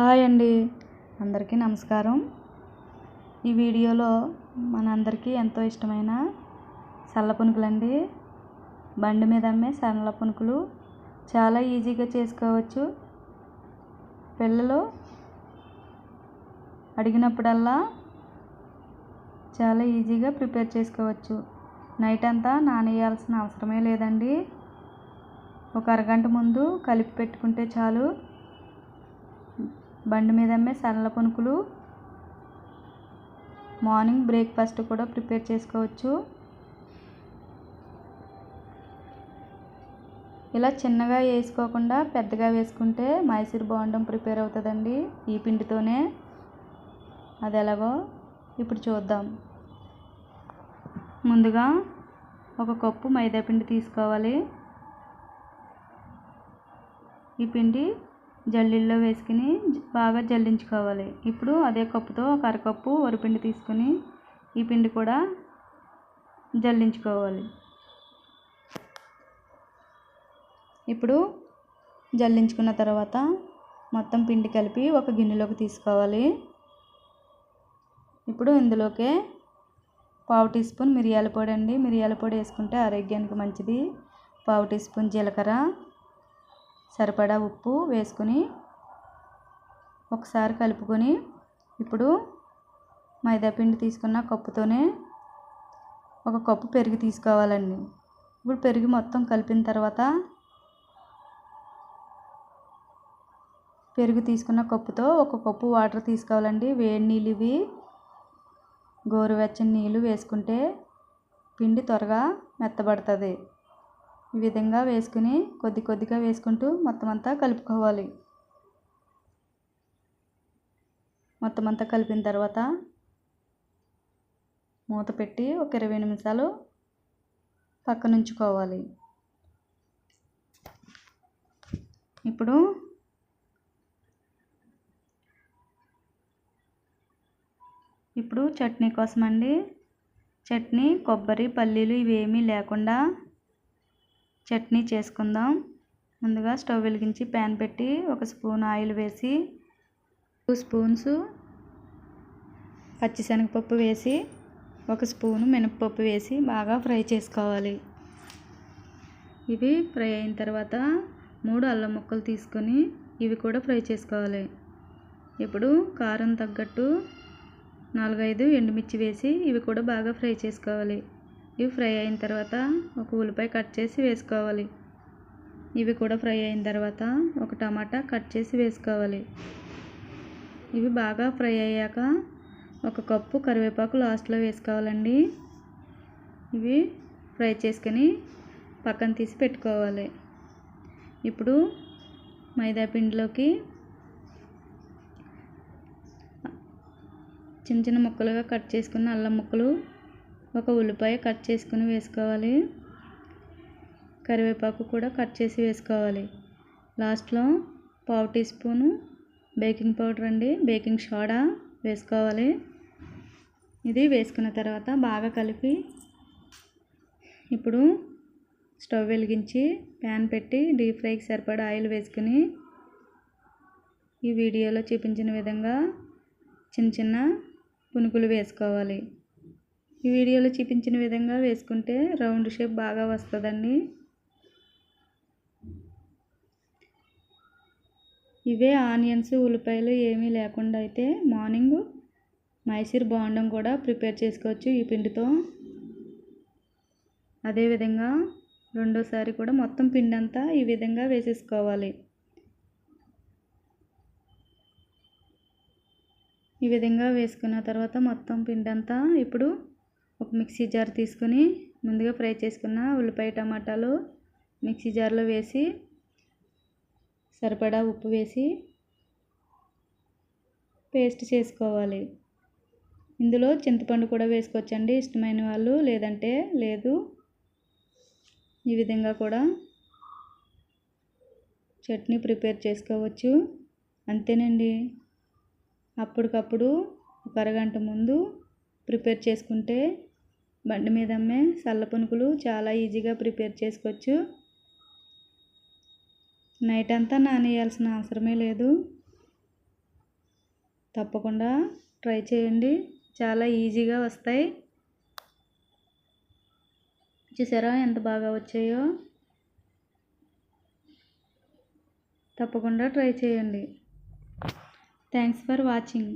Hi అండి. అందరికీ నమస్కారం. ఈ వీడియోలో మనందరికీ ఎంతో ఇష్టమైన సల్ల పునుకులండి. బండి మీద అమ్మే సల్ల పునుకులు చాలా ఈజీగా చేసుకోవచ్చు. పిల్లలు అడిగినప్పుడల్లా చాలా ఈజీగా ప్రిపేర్ చేసుకోవచ్చు. నైట్ అంతా నానేయాల్సిన అవసరమే లేదండి. ఒక అరగంట ముందు కలిపి పెట్టుకుంటే చాలు. బండి మీద అమ్మే సరళ పునుకులు. మార్నింగ్ బ్రేక్ఫాస్ట్ కూడా ప్రిపేర్ చేసుకోవచ్చు. ఇలా చిన్నగా వేసుకోకుండా పెద్దగా వేసుకుంటే మైసూర్ బోండం ప్రిపేర్ అవుతుందండి ఈ పిండితోనే. అది ఎలాగో ఇప్పుడు చూద్దాం. ముందుగా ఒక కప్పు మైదా పిండి తీసుకోవాలి. ఈ పిండి జల్లీల్లో వేసుకుని బాగా జల్లించుకోవాలి. ఇప్పుడు అదే కప్పుతో ఒక అరకప్పు వరిపిండి తీసుకుని ఈ పిండి కూడా జల్లించుకోవాలి. ఇప్పుడు జల్లించుకున్న తర్వాత మొత్తం పిండి కలిపి ఒక గిన్నెలోకి తీసుకోవాలి. ఇప్పుడు ఇందులోకే పావు టీ స్పూన్ మిరియాల పొడి అండి. మిరియాల పొడి వేసుకుంటే ఆరోగ్యానికి మంచిది. పావు టీ స్పూన్ జీలకర్ర. సరిపడా ఉప్పు వేసుకుని ఒకసారి కలుపుకొని ఇప్పుడు మైదాపిండి తీసుకున్న కప్పుతోనే ఒక కప్పు పెరుగు తీసుకోవాలండి. ఇప్పుడు పెరుగు మొత్తం కలిపిన తర్వాత పెరుగు తీసుకున్న కప్పుతో ఒక కప్పు వాటర్ తీసుకోవాలండి. వేడి నీళ్ళు ఇవి గోరువెచ్చని నీళ్ళు వేసుకుంటే పిండి త్వరగా మెత్తబడుతుంది. ఈ విధంగా వేసుకుని కొద్ది కొద్దిగా వేసుకుంటూ మొత్తం అంతా కలుపుకోవాలి. మొత్తం అంతా కలిపిన తర్వాత మూత పెట్టి ఒక ఇరవై నిమిషాలు పక్కనుంచుకోవాలి. ఇప్పుడు ఇప్పుడు చట్నీ కోసం అండి చట్నీ కొబ్బరి పల్లీలు ఇవేమీ లేకుండా చట్నీ చేసుకుందాం. ముందుగా స్టవ్ వెలిగించి ప్యాన్ పెట్టి ఒక స్పూన్ ఆయిల్ వేసి టూ స్పూన్స్ పచ్చిశనగపప్పు వేసి ఒక స్పూను మినపప్పు వేసి బాగా ఫ్రై చేసుకోవాలి. ఇవి ఫ్రై అయిన తర్వాత మూడు అల్లం ముక్కలు తీసుకొని ఇవి కూడా ఫ్రై చేసుకోవాలి. ఇప్పుడు కారం తగ్గట్టు నాలుగైదు ఎండుమిర్చి వేసి ఇవి కూడా బాగా ఫ్రై చేసుకోవాలి. ఇవి ఫ్రై అయిన తర్వాత ఒక ఉల్లిపాయ కట్ చేసి వేసుకోవాలి. ఇవి కూడా ఫ్రై అయిన తర్వాత ఒక టమాటా కట్ చేసి వేసుకోవాలి. ఇవి బాగా ఫ్రై అయ్యాక ఒక కప్పు కరివేపాకు లాస్ట్లో వేసుకోవాలండి. ఇవి ఫ్రై చేసుకొని పక్కన తీసి పెట్టుకోవాలి. ఇప్పుడు మైదా పిండిలోకి చిన్న చిన్న ముక్కలుగా కట్ చేసుకున్న అల్లం ముక్కలు ఒక ఉల్లిపాయ కట్ చేసుకుని వేసుకోవాలి. కరివేపాకు కూడా కట్ చేసి వేసుకోవాలి. లాస్ట్లో పావు టీ స్పూను బేకింగ్ పౌడర్ అండి బేకింగ్ సోడా వేసుకోవాలి. ఇది వేసుకున్న తర్వాత బాగా కలిపి ఇప్పుడు స్టవ్ వెలిగించి ప్యాన్ పెట్టి డీప్ ఫ్రైకి సరిపడా ఆయిల్ వేసుకుని ఈ వీడియోలో చూపించిన విధంగా చిన్న చిన్న పునుకులు వేసుకోవాలి. ఈ వీడియోలో చూపించిన విధంగా వేసుకుంటే రౌండ్ షేప్ బాగా వస్తుందండి. ఇవే ఆనియన్స్ ఉల్లిపాయలు ఏమీ లేకుండా అయితే మార్నింగ్ మైసూర్ బాండం కూడా ప్రిపేర్ చేసుకోవచ్చు ఈ పిండితో. అదేవిధంగా రెండోసారి కూడా మొత్తం పిండి అంతా ఈ విధంగా వేసేసుకోవాలి. ఈ విధంగా వేసుకున్న తర్వాత మొత్తం పిండి అంతా ఇప్పుడు ఒక మిక్సీ జార్ తీసుకొని ముందుగా ఫ్రై చేసుకున్న ఉల్లిపాయ టమాటాలు మిక్సీ జార్లో వేసి సరిపడా ఉప్పు వేసి పేస్ట్ చేసుకోవాలి. ఇందులో చింతపండు కూడా వేసుకోవచ్చండి. ఇష్టమైన వాళ్ళు లేదంటే లేదు. ఈ విధంగా కూడా చట్నీ ప్రిపేర్ చేసుకోవచ్చు. అంతేనండి. అప్పటికప్పుడు ఒక అరగంట ముందు ప్రిపేర్ చేసుకుంటే బండి మీద అమ్మే సల్ల పునుకులు చాలా ఈజీగా ప్రిపేర్ చేసుకోవచ్చు. నైట్ అంతా నానేయాల్సిన అవసరమే లేదు. తప్పకుండా ట్రై చేయండి. చాలా ఈజీగా వస్తాయి. చూసారా ఎంత బాగా వచ్చాయో? తప్పకుండా ట్రై చేయండి. Thanks for watching.